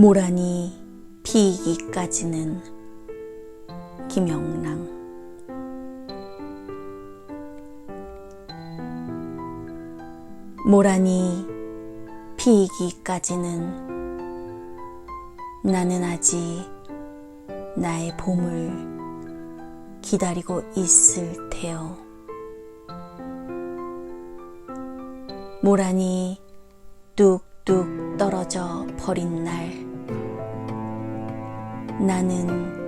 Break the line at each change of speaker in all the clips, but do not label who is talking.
모란이 피기까지는 김영랑 모란이 피기까지는 나는 아직 나의 봄을 기다리고 있을 테요. 모란이 뚝뚝 떨어져 버린 날 나는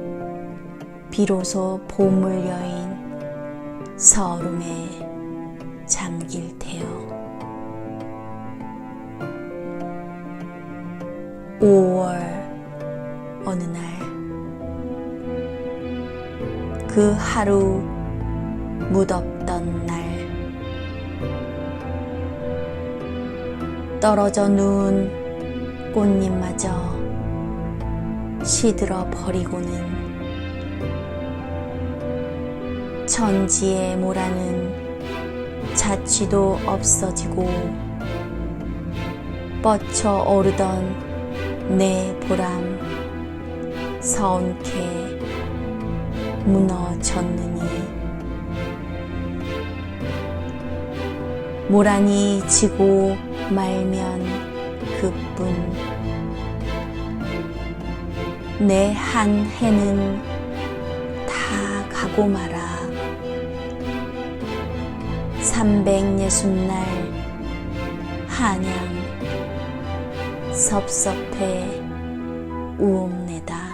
비로소 봄을 여인 서름에 잠길 테요. 5월 어느 날 그 하루 무덥던 날 떨어져 누운 꽃잎마저 시들어 버리고는 천지의 모라는 자취도 없어지고 뻗쳐 오르던 내 보람 서운케 무너졌느니. 모란이 지고 말면 그뿐 내 한 해는 다 가고 말아 360날 한양 섭섭해 우옵내다.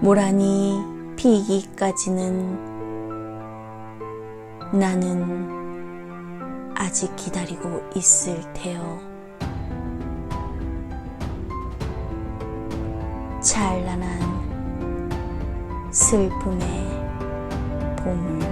모란이 피기까지는 나는 아직 기다리고 있을 테요. 찬란한 슬픔의 봄을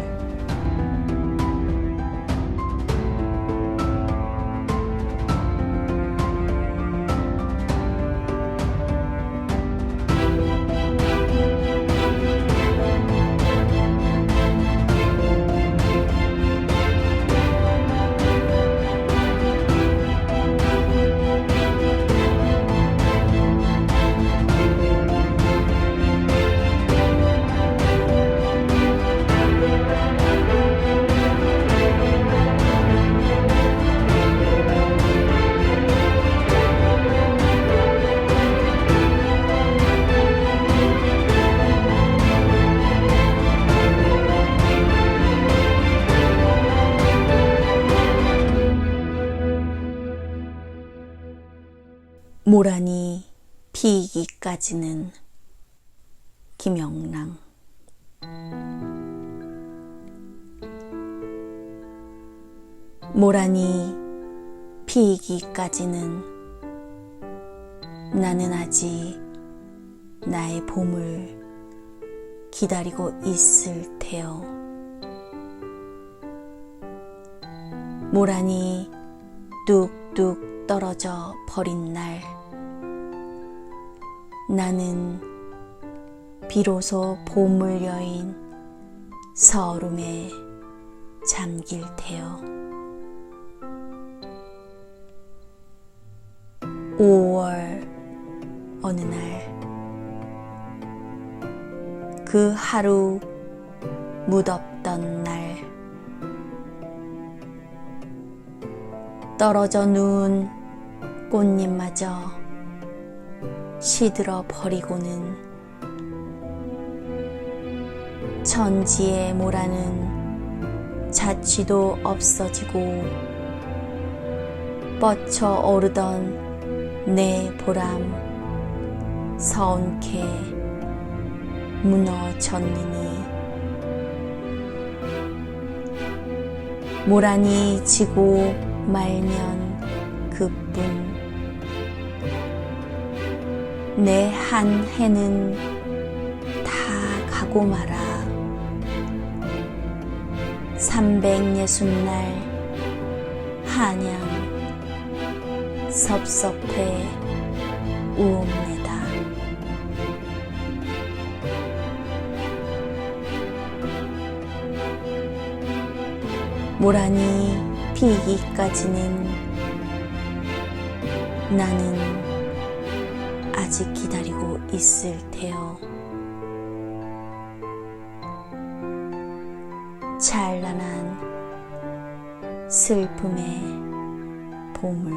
모란이 피기까지는 김영랑 모란이 피기까지는 나는 아직 나의 봄을 기다리고 있을 테요. 모란이 뚝뚝 떨어져 버린 날 나는 비로소 봄을 여인 서름에 잠길 테요. 5월 어느 날 그 하루 무덥던 날 떨어져 누운 꽃잎마저 시들어 버리고는 천지의 모라는 자취도 없어지고 뻗쳐 오르던 내 보람 서운케 무너졌느니. 모란이 지고 말면 그뿐 내 한 해는 다 가고 말아 360날 한양 섭섭해 우옵내다. 모란이 피기까지는 나는 아직 기다리고 있을 테요. 찬란한 슬픔의 봄을